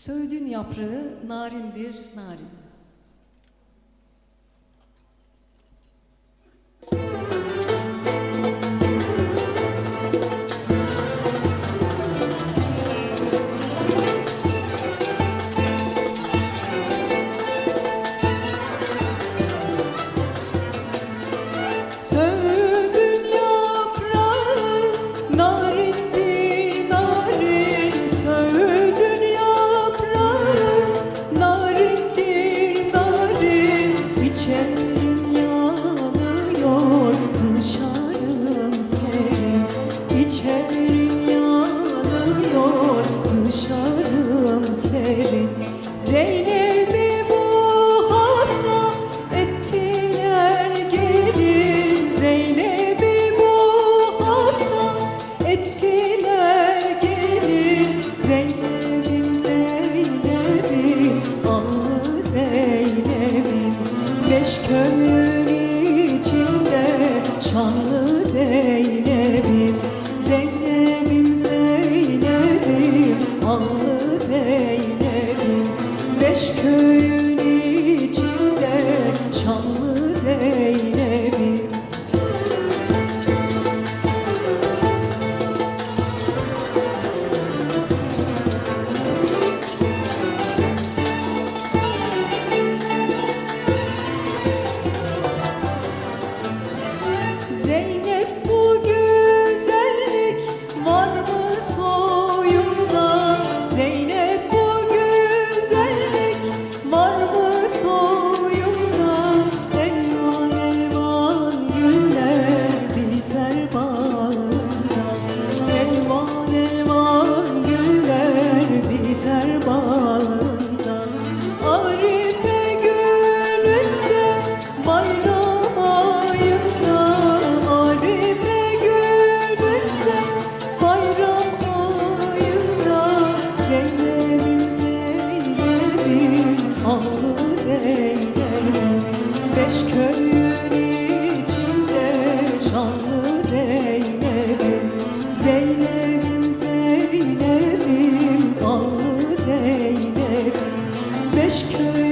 Söğüdün yaprağı narindir narin. İçerim yanıyor dışarım serin İçerim yanıyor dışarım serin Zeynep'i Köyün içinde şanlı Zeynep'im Zeynep'im Zeynep'im allı Zeynep'im. Beş köyün Allı Zeynep'im Beş köyün içinde şanlı Zeynep'im Zeynep'im Zeynep'im allı Zeynep'im Beş köyün